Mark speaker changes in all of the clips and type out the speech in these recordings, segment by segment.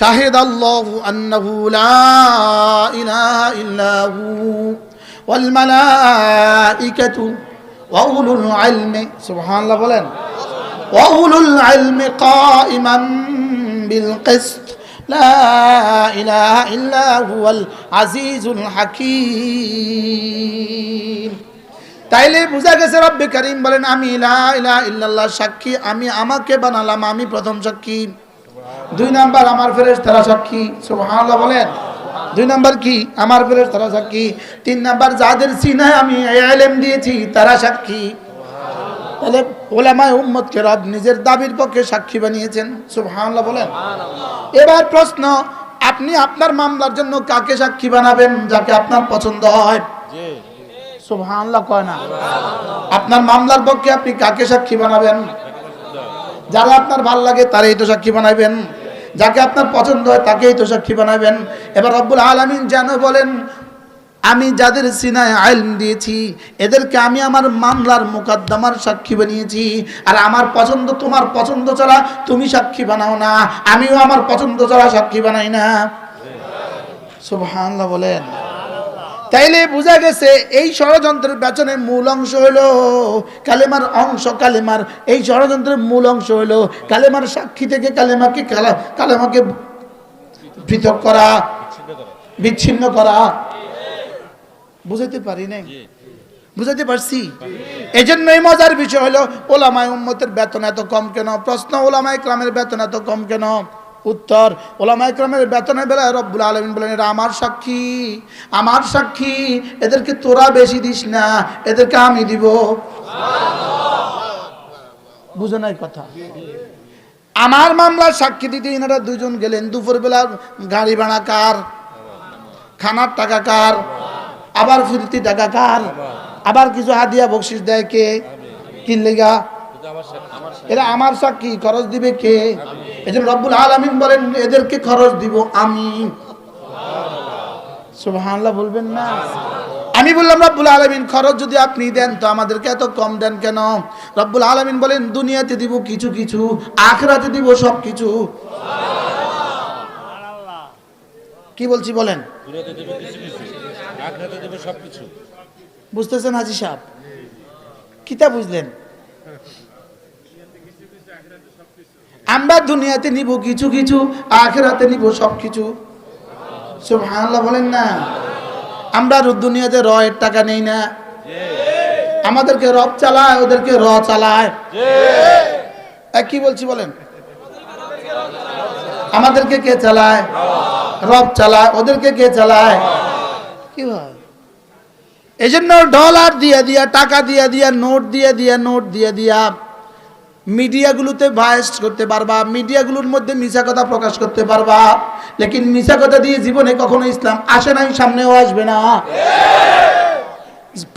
Speaker 1: শাহিদ আল্লাহু আন্নাহু লা ইলাহা ইল্লা হু ওয়াল মালাইকাতু ওয়া উলুল ইলমি সুবহানাল্লাহ বলেন, ওয়া উলুল ইলমি কাইমান বিল কিসত, লা ইলাহা ইল্লা হুয়াল আজিজুল হাকীম। তাইলে বোঝা গেছে রব্বে করিম বলেন, আমি লা ইলাহা ইল্লাল্লাহ সাক্ষী, আমি আমাকে বানালাম, আমি প্রথম সাক্ষী। দুই নাম্বার আমার ফেরেশ তারা সাক্ষী সুবহানাল্লাহ বলেন। দুই নাম্বার কি? আমার ফেরেশ তারা সাক্ষী। তিন নাম্বার যাদের সিনায় আমি এলেম দিয়েছি তারা সাক্ষী। তাহলে ওলামায় উম্মতকে রব নিজের দাবির পক্ষে সাক্ষী বানিয়েছেন সুবহানাল্লাহ বলেন। এবার প্রশ্ন আপনি আপনার মামলার জন্য কাকে সাক্ষী বানাবেন যাকে আপনার পছন্দ হয়? সুবহানাল্লাহ কয় না। আপনার মামলার পক্ষে আপনি কাকে সাক্ষী বানাবেন? যারা আপনার ভালো লাগে, তারাই তো সাক্ষী বানাবেন যাকে আপনার পছন্দ হয়, তাকেই তো সাক্ষী বানাবেন এবার রব্বুল আলামিন যেন বলেন, আমি যাদের সিনায় আইলম দিয়েছি, এদেরকে আমি আমার মামলার মোকদ্দমার সাক্ষী বানিয়েছি। আর আমার পছন্দ, তোমার পছন্দ ছাড়া তুমি সাক্ষী বানাও না। আমিও আমার পছন্দ ছাড়া সাক্ষী বানাই না। সুবহানাল্লাহ বলেন। তাইলে বোঝা গেছে এই ষড়যন্ত্রের পেছনে মূল অংশ হলো কালেমার অংশ, কালেমার, এই ষড়যন্ত্রের মূল অংশ হলো কালেমার সাক্ষী থেকে কালেমাকে কালেমাকে পৃথক করা, বিচ্ছিন্ন করা। বুঝাতে পারি নাই? বুঝাতে পারছি? এই জন্যই মজার বিষয় হলো ওলামায় উম্মতের বেতন এত কম কেন? প্রশ্ন ওলামায় ক্রামের বেতন এত কম কেন? উত্তর। ওলামায় ক্রামের বেতনের বেলায় রব্বুল আলমিন বলেন এরা আমার সাক্ষী আমার সাক্ষী। এদেরকে তোরা বেশি দিস না এদেরকে আমি দিব। বুঝো নাই কথা? আমার মামলার সাক্ষী দিতে এনারা দুজন গেলেন। দুপুরবেলা গাড়ি ভাড়া কার? খানার টাকা কার? আবার ফিরতি টাকা কার? আবার কিছু হাদিয়া বকশিস দেয় কে? কিনলেগা এরা আমার সাক্ষী খরচ দিবে কে? এই জন্য রব্বুল আলমিন বলেন এদেরকে খরচ দিব আমি। সুবহানাল্লাহ বলবেন না? আমি বললাম রব্বুল আলমিন খরচ যদি আপনি দেন তো আমাদেরকে এত কম দেন কেন? রব্বুল আলমিন বলেন দুনিয়াতে দিব কিছু কিছু আখরাতে দিব সব কিছু। কি বলছি বলেন? বুঝতেছেন হাজি সাহেব? কিতা বুঝলেন? আমরা দুনিয়াতে নিব কিছু কিছু, আখেরাতে নিব সব কিছু। সুবহানাল্লাহ বলেন না। আমরা দুনিয়াতে র এর টাকা নেই না। আমাদেরকে রব চালায়, ওদেরকে র চালায়। কি বলছি বলেন? আমাদেরকে কে চালায়? রব চালায়, ওদেরকে কে চালায়? কি এই জন্য ডলার দিয়ে দিয়া, টাকা দিয়ে দিয়া নোট দিয়ে দিয়া নোট দিয়ে দিয়া মিডিয়াগুলোতে ভাইস করতে পারবা, মিডিয়াগুলোর মধ্যে মিশা কথা প্রকাশ করতে পারবা। লেকিন মিশা কথা দিয়ে জীবনে কখনো ইসলাম আসে নাই, সামনেও আসবে না।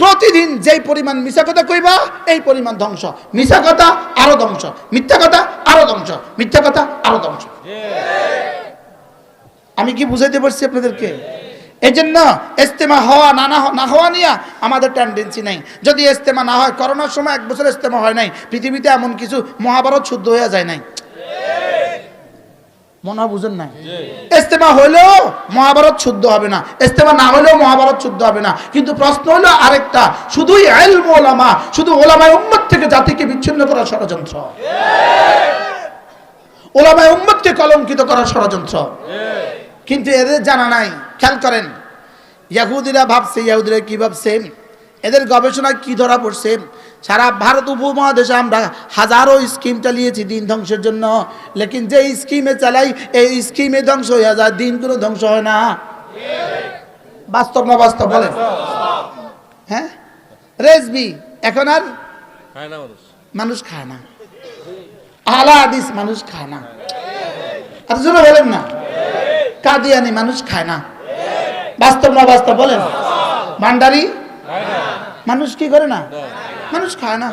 Speaker 1: প্রতিদিন যেই পরিমাণ মিশা কথা কইবা, এই পরিমাণ ধ্বংস। মিশা কথা আরও ধ্বংস, মিথ্যা কথা আরও ধ্বংস, মিথ্যা কথা আরও ধ্বংস। আমি কি বুঝাইতে পারছি আপনাদেরকে? এই জন্য ইস্তেমা হওয়া না না না হওয়া নিয়ে আমাদের টেন্ডেন্সি নাই। যদি ইস্তেমা না হয়, করোনার সময় এক বছর ইস্তেমা হয় নাই, পৃথিবীতে এমন কিছু মহাভারত শুদ্ধ হয়ে যায় নাই। মনে বুঝেন নাই? ইস্তেমা হইলেও মহাভারত শুদ্ধ হবে না, ইস্তেমা না হলেও মহাভারত শুদ্ধ হবে না। কিন্তু প্রশ্ন হলো আরেকটা শুধুই এলম ওলামা শুধু ওলামায় উম্মত থেকে জাতিকে বিচ্ছিন্ন করার ষড়যন্ত্র? ওলামায় উম্মতকে কলঙ্কিত করার ষড়যন্ত্র? কিন্তু এদের জানা নাই। খেয়াল করেন। ইয়াহুদিরা ভাবছে ইয়াহুদিরা কি ভাবছে? এদের গবেষণায় কি ধরা পড়ছে? সারা ভারত উপমহাদেশে আমরা হাজারো স্কিম চালিয়েছি দিন ধ্বংসের জন্য। লেকিন যে স্কিমে চালাই এই স্কিমে ধ্বংস হয়ে যায় দিন কোনো ধ্বংস হয় না। বাস্তব না বাস্তব বলেন। হ্যাঁ? রেসবি এখন আর?
Speaker 2: মানুষ।
Speaker 1: খায় না। আলা হাদিস মানুষ খায় না। আর জোরে বলেন না। কাদিয়ানি মানুষ খায় না। বাস্তব না বাস্তব বলেন। ভান্ডারি মানুষ কি করে না? মানুষ খায় না?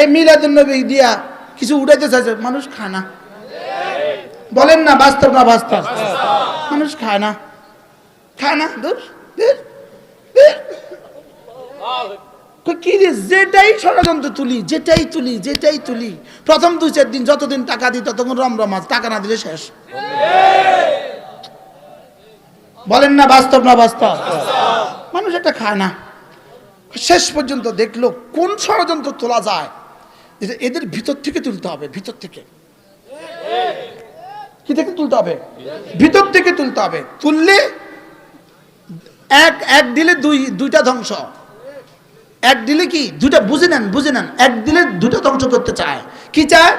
Speaker 1: এই মিলাদুন নবী দিয়া কিছু উঠাইতে চাইছে, মানুষ খায় না। বলেন না, বাস্তব না বাস্তব? মানুষ খায় না। খায় না কি রে, যেটাই ষড়যন্ত্র তুলি, যেটাই তুলি যেটাই তুলি। প্রথম দুই চার দিন যতদিন টাকা দিই ততক্ষণ রমরমাজ টাকা না দিলে শেষ। বলেন না, বাস্তব না বাস্তব? মানুষ এটা খায় না। শেষ পর্যন্ত দেখল কোন ষড়যন্ত্র তোলা যায় এদের ভিতর থেকে তুলতে হবে, ভিতর থেকে। কি থেকে তুলতে হবে? ভিতর থেকে তুলতে হবে। তুললে এক এক দিলে দুই, দুইটা ধ্বংস। এক দিলে কি? দুইটা বুঝে নেন বুঝে নেন। এক দিলে দুটো ধ্বংস করতে চায়। কি চায়?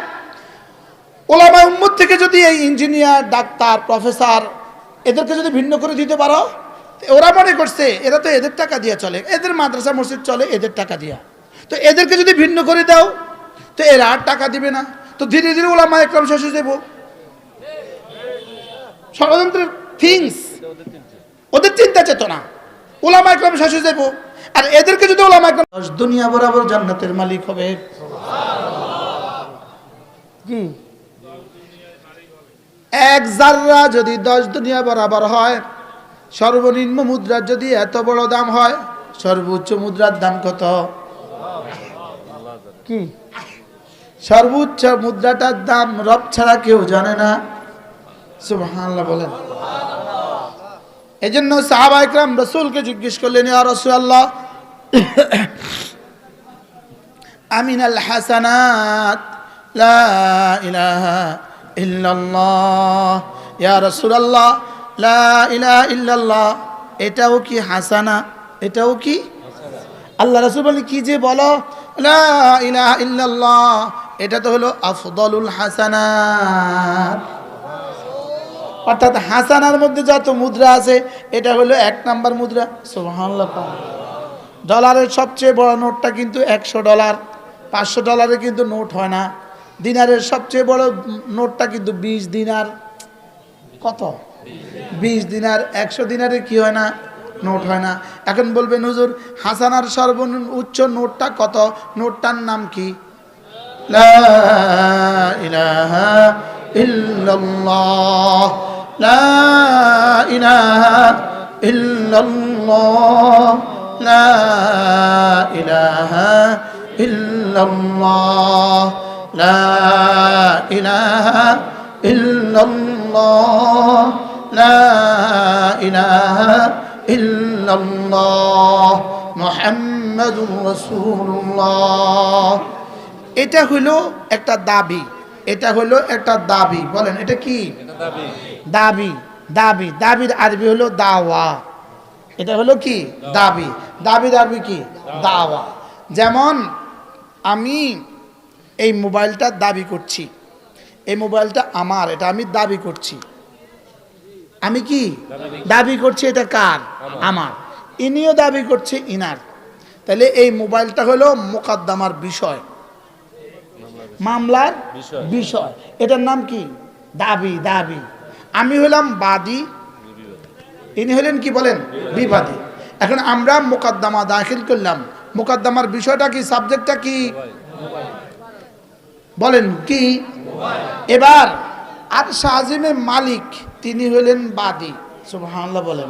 Speaker 1: ওলামা উম্মত থেকে যদি এই ইঞ্জিনিয়ার, ডাক্তার, প্রফেসর এদেরকে যদি ভিন্ন করে দিতে পারো ওরা মনে করছে, এরা তো এদের টাকা দিয়ে চলে। এদের মাদ্রাসা মসজিদ চলে, এদের টাকা দিয়া। তো এদেরকে যদি ভিন্ন করে দাও, তো এরা আর টাকা দিবে না। তো ধীরে ধীরে ওলামা একরম শেষ হয়ে যাব। ষড়যন্ত্রের থিংস ওদের চিন্তা চেতনা। ওলামা একরম শেষ হয়ে যাব। আর এদেরকে যদি ওলামা একরম দশ দুনিয়া বরাবর জান্নাতের মালিক হবে। কি? এক জাররা যদি দশ দুনিয়া বরাবর হয় সর্বনিম্ন মুদ্রার যদি এত বড় দাম হয় সর্বোচ্চ মুদ্রার দাম কত? কি? সর্বোচ্চ মুদ্রাটার দাম রব ছাড়া কেউ জানে না। সুবহানাল্লাহ বলেন। এই জন্য সাহাবা ইকরাম রসুলকে জিজ্ঞেস করলেন, ইয়া রাসূলুল্লাহ আমিনাল হাসানাত, লা ইয়া লা ইল্লাল্লাহ, এটাও কি হাসানা, এটাও কি? আল্লাহ রাসূল বলেন কি যে বলো, লা ইলাহা এটা তো হলো আফদলুল হাসানাত। অর্থাৎ হাসানার মধ্যে যত মুদ্রা আছে, এটা হলো এক নাম্বার মুদ্রা। সুবহানাল্লাহ ডলারের সবচেয়ে বড় নোটটা কিন্তু একশো ডলার। পাঁচশো ডলারে কিন্তু নোট হয় না। দিনারের সবচেয়ে বড় নোটটা কিন্তু বিশ দিনার। কত? বিশ দিনার, একশো দিনারে কি হয় না? নোট হয় না। এখন বলবেন, হুজুর, হাসানার সর্বনিম্ন উচ্চ নোটটা কত? নোটটার নাম কি? লা ইলাহা ইল্লাল্লাহ। লা ইলাহা ইল্লাল্লাহ। লা ইলাহা ইল্লাল্লাহ। লা ইলাহা ইল্লাল্লাহ। লা ইলাহা ইল্লাল্লাহ। মুহাম্মাদুর রাসূলুল্লাহ। এটা হলো একটা দাবি। এটা হলো একটা দাবি বলেন এটা কি?
Speaker 2: দাবি।
Speaker 1: দাবি দাবি দাবির আরবি হলো দাওয়া। এটা হলো কি? দাবি। দাবি দাবি কি? দাওয়া। যেমন আমি এই মোবাইলটা দাবি করছি এই মোবাইলটা আমার এটা আমি দাবি করছি। আমি কি? দাবি করছি। এটা কার? আমার। ইনিও দাবি করছে ইনার। তাহলে এই মোবাইলটা হলো মোকদ্দমার বিষয়। মামলার
Speaker 2: বিষয়।
Speaker 1: এটার নাম কি? দাবি দাবি। আমি হলাম বাদী। ইনি হলেন কি বলেন? বিবাদী। এখন আমরা মোকদ্দমা দাখিল করলাম। মোকদ্দমার বিষয়টা কি সাবজেক্টটা কি? বলেন কি? এবার আর শাহজিমের মালিক তিনি হলেন বাদী। সুবহানাল্লাহ বলেন।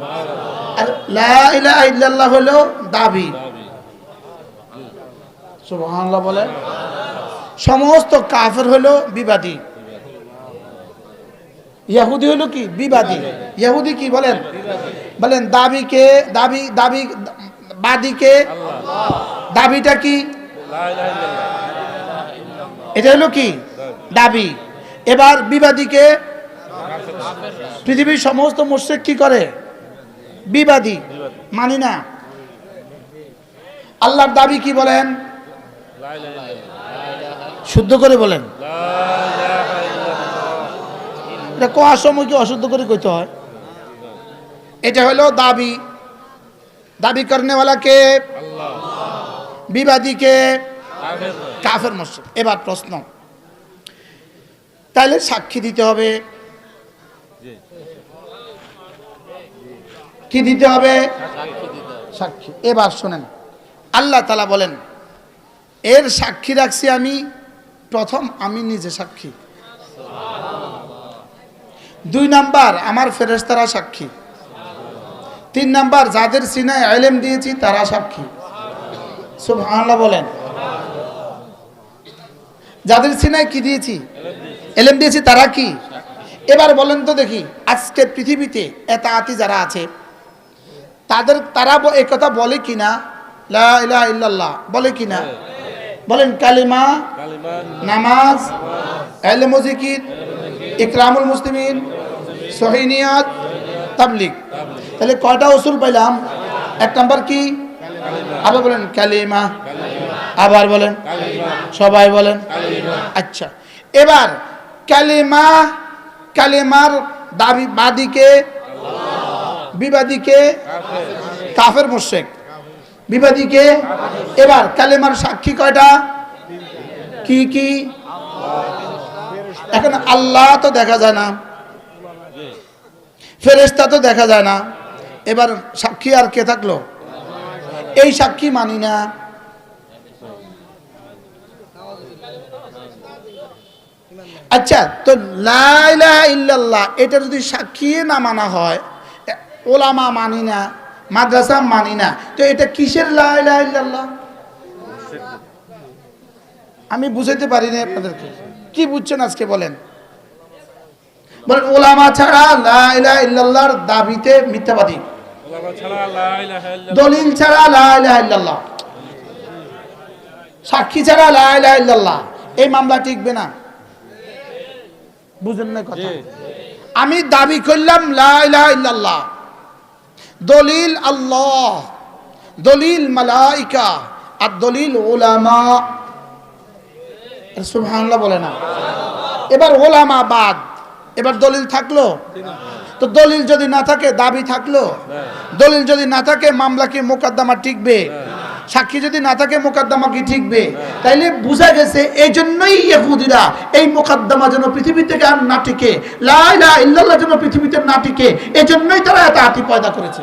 Speaker 1: আর লা ইলাহা ইল্লাল্লাহ হলো দাবি
Speaker 2: দাবি।
Speaker 1: সুবহানাল্লাহ বলেন। সমস্ত কাফের হলো বিবাদী। ইয়াহুদি হলো কি? বিবাদী। ইহুদি কি বলেন? বলেন দাবিকে দাবি দাবি বাদীকে দাবিটা কি? এটা হলো কি? দাবি। এবার বিবাদীকে পৃথিবীর সমস্ত মোর্শেক কি করে? বিবাদী। মানি না। আল্লাহর দাবি কি বলেন? শুদ্ধ করে বলেন। এটা কোয়ার সময় কি অশুদ্ধ করে কইতে হয়? এটা হলো দাবি। দাবি করনেওয়ালা কে
Speaker 2: আল্লাহ।
Speaker 1: বিবাদী কে
Speaker 2: কাফের।
Speaker 1: কাফের মসজিদ। এবার প্রশ্ন। তাহলে সাক্ষী দিতে হবে। কি দিতে হবে? সাক্ষী এবার শোনেন। আল্লাহ তালা বলেন এর সাক্ষী রাখছি আমি প্রথম আমি নিজে সাক্ষী। দুই নাম্বার, আমার ফেরেশতারা সাক্ষী। তিন নাম্বার, যাদের সিনায় আইলেম দিয়েছি তারা সাক্ষী। সুবহানাল্লাহ বলেন। যাদের সিনাই কি দিয়েছি? এলেম দিয়েছি তারা কি? এবার বলেন তো দেখি আজকে পৃথিবীতে এতাআতি যারা আছে, তাদের, তারা ব- এ কথা বলে কিনা? লা ইলাহা ইল্লাল্লাহ, বলে কিনা? বলেন কালিমা নামাজ এলম জিকির ইকরামুল মুসলিমিন সহিনিয়াত তাবলিগ। তাহলে কয়টা উসুল পাইলাম? এক নাম্বার কি? আবার বলেন কালিমা। আবার বলেন। সবাই বলেন। আচ্ছা। এবার কালিমা কালিমার দাবি বাদীকে বিবাদীকে কাফের। মুশেক বিবাদীকে। এবার কালেমার সাক্ষী কয়টা? কি কি? এখন আল্লাহ তো দেখা যায় না। ফেরেস্তা তো দেখা যায় না। এবার সাক্ষী আর কে থাকল? এই সাক্ষী মানি না। আচ্ছা তো লাইলা ইল্লাল্লাহ, এটা যদি সাক্ষী না মানা হয় ওলামা মানি না। মাদ্রাসা মানি না। তো এটা কিসের লাইলা আমি বুঝাইতে পারি না আপনাদেরকে। কি বুঝছেন আজকে বলেন? বলেন ওলামা ছাড়া লাইলা ইল্লাল্লাহর দাবিতে মিথ্যাবাদী। দলিল ছাড়া লাইলা ইল্লাল্লাহ। সাক্ষী ছাড়া লাইলা ইল্লাল্লাহ। এই মামলা টিকবে না। বুঝেন না কথা? আমি দাবি করলাম লা ইল্লাল্লাহ। দলিল আল্লাহ দলিল মালাইকা আর দলিল ওলামা। সুবহানাল্লাহ বলে না। এবার ওলামা বাদ। এবার দলিল থাকল? তো দলিল যদি না থাকে দাবি থাকল? দলিল যদি না থাকে মামলা কি মোকদ্দমা টিকবে? সাক্ষী যদি না থাকে, মোকদ্দমা কি ঠিকবে? তাইলে বোঝা গেছে এই জন্যই ইহুদিরা এই মোকদ্দমা যেন পৃথিবী থেকে আর না টিকে, লা ইল্লাল্লাহ যেন পৃথিবীতে না টিকে এই জন্যই তারা এত আতি পয়দা করেছে।